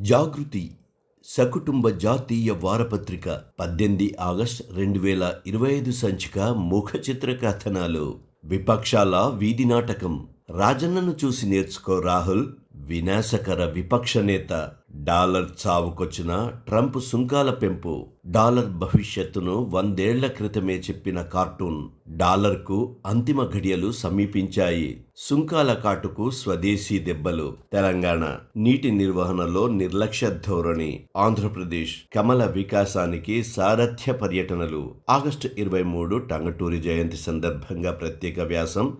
జాగృతి సకుటుంబ జాతీయ వారపత్రిక పద్దెనిమిది ఆగస్ట్ రెండు వేల ఇరవై ఐదు సంచిక ముఖ చిత్ర కథనాలు విపక్షాల వీధి నాటకం. రాజన్నను చూసి నేర్చుకో రాహుల్. వినాశకర విపక్ష నేత. డాలర్ చావుకొచ్చిన ట్రంప్ సుంకాల పెంపు డాలర్ భవిష్యత్తును వందేళ్ళ క్రితమే చెప్పిన కార్టూన్ డాలర్కు అంతిమ ఘడియలు సమీపించాయి. సుంకాల కాటుకు స్వదేశీ దెబ్బలు. తెలంగాణ నీటి నిర్వహణలో నిర్లక్ష్య ధోరణి. ఆంధ్రప్రదేశ్ కమల వికాసానికి సారథ్య పర్యటనలు. ఆగస్టు ఇరవై మూడు టంగటూరి జయంతి సందర్భంగా ప్రత్యేక వ్యాసం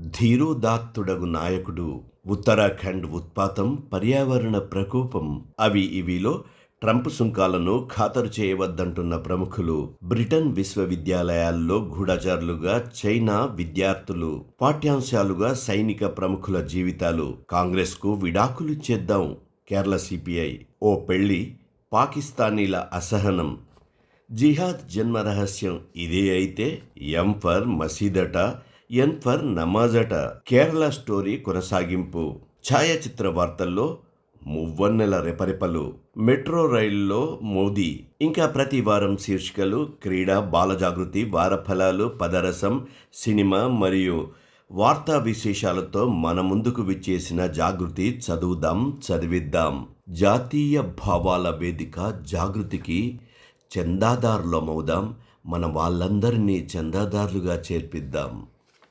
ధీరోదాత్తుడగు నాయకుడు ఉత్తరాఖండ్ ఉత్పాతం పర్యావరణ ప్రకోపం. అవి ఇవిలో ట్రంప్ సుంకాలను ఖాతరు చేయవద్దంటున్న ప్రముఖులు బ్రిటన్ విశ్వవిద్యాలయాల్లో గూఢచారులుగా చైనా విద్యార్థులు పాఠ్యాంశాలుగా సైనిక ప్రముఖుల జీవితాలు. కాంగ్రెస్కు విడాకులు చేద్దాం కేరళ సిపిఐ. ఓ పెళ్ళి పాకిస్తానీల అసహనం. జిహాద్ జన్మ రహస్యం ఇదే అయితే ఎంఫర్ మసీదట ఎన్ ఫర్ నమాజట కేరళ స్టోరీ కొనసాగింపు. ఛాయాచిత్ర వార్తల్లో మువ్వన్నెల రెపరెపలు. మెట్రో రైల్లో మోదీ. ఇంకా ప్రతి వారం శీర్షికలు క్రీడ బాలజాగృతి వారఫలాలు పదరసం సినిమా మరియు వార్తా విశేషాలతో మన ముందుకు విచ్చేసిన జాగృతి చదువుదాం చదివిద్దాం. జాతీయ భావాల వేదిక జాగృతికి చందాదారులమవుదాం. మన వాళ్ళందరినీ చందాదారులుగా చేర్పిద్దాం.